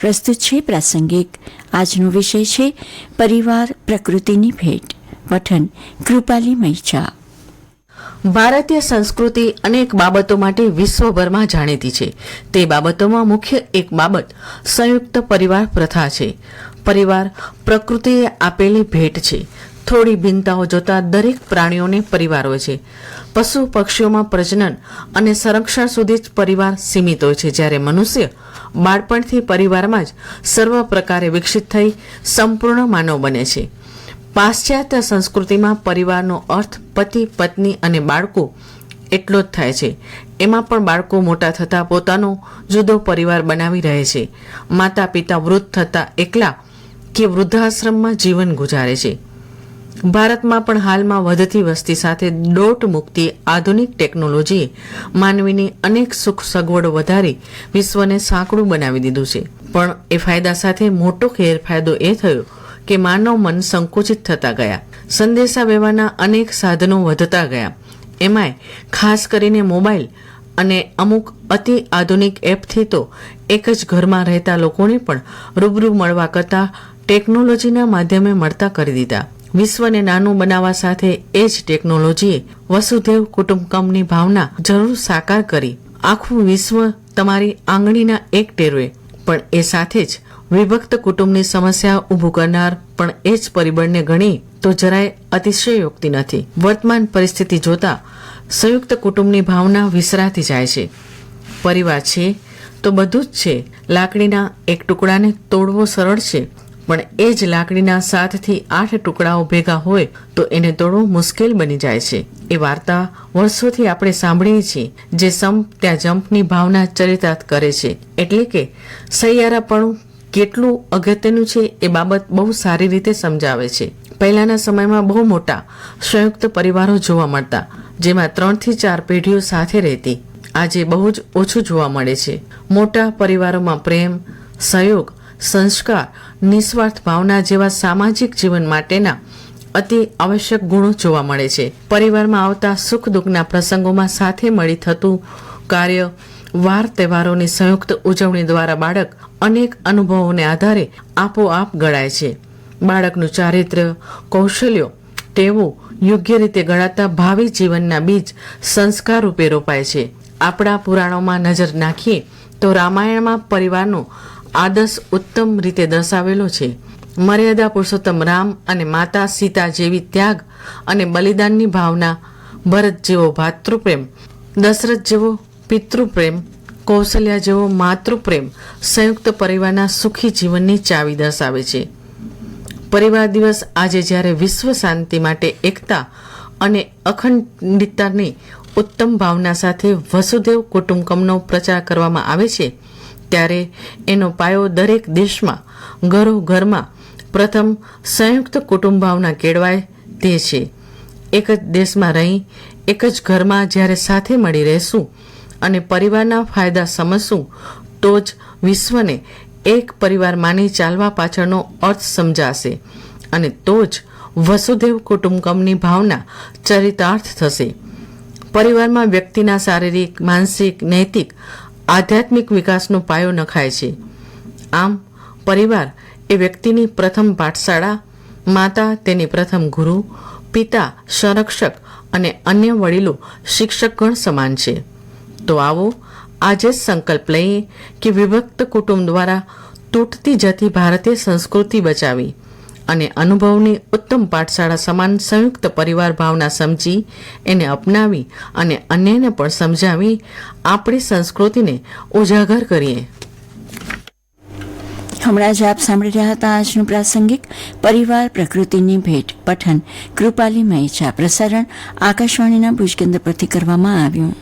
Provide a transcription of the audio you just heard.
પ્રસ્તુત છે પ્રાસંગિક. આજનો વિષય છે પરિવાર પ્રકૃતિની ભેટ. પઠન કૃપાલી મૈચા ભારતીય સંસ્કૃતિ અનેક બાબતો માટે વિશ્વભરમાં જાણીતી છે. તે બાબતોમાં મુખ્ય એક બાબત સંયુક્ત પરિવાર પ્રથા છે. પરિવાર પ્રકૃતિએ આપેલી ભેટ છે. થોડી ભિન્નતાઓ જોતા દરેક પ્રાણીઓને પરિવાર હોય છે. પશુ પક્ષીઓમાં પ્રજનન અને સંરક્ષણ સુધી જ પરિવાર સીમિત હોય છે. જ્યારે મનુષ્ય બાળપણથી પરિવારમાં જ સર્વ પ્રકારે વિકસિત થઈ સંપૂર્ણ માનવ બને છે. પાશ્ચાત્ય સંસ્કૃતિમાં પરિવારનો અર્થ પતિ, પત્ની અને બાળકો એટલો જ થાય છે. એમાં પણ બાળકો મોટા થતા પોતાનો જુદો પરિવાર બનાવી રહે છે. માતા પિતા વૃદ્ધ થતા એકલા કે વૃદ્ધાશ્રમમાં જીવન ગુજારે છે. ભારતમાં પણ હાલમાં વધતી વસ્તી સાથે દોટ મુક્તિ આધુનિક ટેકનોલોજીએ માનવીની અનેક સુખ સગવડો વધારી વિશ્વને સાંકડું બનાવી દીધું છે. પણ એ ફાયદા સાથે મોટો ગેરફાયદો એ થયો કે માનવ મન સંકુચિત થતા ગયા. સંદેશા વ્યવહારના અનેક સાધનો વધતા ગયા. એમાંય ખાસ કરીને મોબાઈલ અને અમુક અતિ આધુનિક એપથી તો એક જ ઘરમાં રહેતા લોકોને પણ રૂબરૂ મળવા કરતાં ટેકનોલોજીના માધ્યમે મળતા કરી દીધા. વિશ્વને નાનું બનાવવા સાથે એ જ ટેકનોલોજીએ વસુધૈવ કુટુંબકમની ભાવના જરૂર સાકાર કરી. આખું વિશ્વ તમારી આંગળીના એક ટેરવે. પણ એ સાથે જ વિભક્ત કુટુંબની સમસ્યા ઊભું કરનાર પણ એ જ પરિબળને ગણી તો જરાય અતિશયોક્તિ નથી. વર્તમાન પરિસ્થિતિ જોતા સંયુક્ત કુટુંબની ભાવના વિસરાતી જાય છે. પરિવાર છે તો બધું જ છે. લાકડીના એક ટુકડાને તોડવો સરળ છે. પણ એ જ લાકડીના સાતથી આઠ ટુકડાઓ ભેગા હોય તો એને તોડવું મુશ્કેલ બની જાય છે. એ વાર્તા વર્ષોથી આપણે સાંભળીએ છીએ, જે સંપ ત્યાં જંપની ભાવના ચરિતાર્થ કરે છે. એટલે કે સૈયારાપણું કેટલું અગત્યનું છે એ બાબત બહુ સારી રીતે સમજાવે છે. પહેલાના સમયમાં બહુ મોટા સંયુક્ત પરિવારો જોવા મળતા, જેમાં ત્રણથી ચાર પેઢીઓ સાથે રહેતી. આજે બહુ જ ઓછું જોવા મળે છે. મોટા પરિવારોમાં પ્રેમ, સહયોગ સંસ્કાર, નિસ્વાર્થ ભાવના જેવા સામાજિક જીવન માટેના અતિ આવશ્યક ગુણો જોવા મળે છે. પરિવારમાં આવતા સુખ દુઃખના પ્રસંગોમાં સાથે મળી થતું કાર્ય, વાર તહેવારોની સંયુક્ત ઉજવણી દ્વારા બાળક અનેક અનુભવોને આધારે આપોઆપ ગળાય છે. બાળકનું ચારિત્ર્ય કૌશલ્યો, ટેવો યોગ્ય રીતે ગળાતા ભાવિ જીવનના બીજ સંસ્કાર રૂપે રોપાય છે. આપણા પુરાણોમાં નજર નાખીએ તો રામાયણમાં પરિવારનો આદર્શ ઉત્તમ રીતે દર્શાવેલો છે. મર્યાદા, પુરુષોત્તમ રામ અને માતા સીતા જેવી ત્યાગ અને બલિદાનની ભાવના, ભરત જેવો ભાતૃપ્રેમ, દશરથ જેવો પિતૃપ્રેમ, કૌશલ્યા જેવો માતૃપ્રેમ સંયુક્ત પરિવારના સુખી જીવનની ચાવી દર્શાવે છે. પરિવાર દિવસ આજે જ્યારે વિશ્વ શાંતિ માટે એકતા અને અખંડિતતાની ઉત્તમ ભાવના સાથે વસુદેવ કુટુંબકમનો પ્રચાર કરવામાં આવે છે ત્યારે એનો પાયો દરેક દેશમાં ઘરો ઘરમાં પ્રથમ સંયુક્ત કુટુંબ ભાવના કેળવાય તે છે. એક જ દેશમાં રહી, એક જ ઘરમાં જ્યારે સાથે મળી રહેશું અને પરિવારના ફાયદા સમજશું, તો જ વિશ્વને એક પરિવાર માની ચાલવા પાછળનો અર્થ સમજાશે અને તો જ વસુદેવ કુટુંબકમની ભાવના ચરિતાર્થ થશે. પરિવારમાં વ્યક્તિના શારીરિક, માનસિક, નૈતિક આધ્યાત્મિક વિકાસનો પાયો નખાય છે. આમ, પરિવાર એ વ્યક્તિની પ્રથમ પાઠશાળા, માતા તેની પ્રથમ ગુરુ, પિતા સંરક્ષક અને અન્ય વડીલો શિક્ષકગણ સમાન છે. તો આવો, આજે જ સંકલ્પ લઈએ કે વિભક્ત કુટુંબ દ્વારા તૂટતી જતી ભારતીય સંસ્કૃતિ બચાવી. અને અનુભવની ઉત્તમ પાઠશાળા સમાન સંયુક્ત પરિવાર ભાવના સમજી, એને અપનાવી અને અન્યને પણ સમજાવી આપણી સંસ્કૃતિને ઉજાગર કરીએ. હમણાં જ આપ સાંભળી રહ્યા હતા આજનું પ્રાસંગિક પરિવાર પ્રકૃતિની ભેટ પઠન. કૃપાલી મહેચા પ્રસારણ આકાશવાણીના ભુજ કેન્દ્ર પરથી કરવામાં આવ્યું.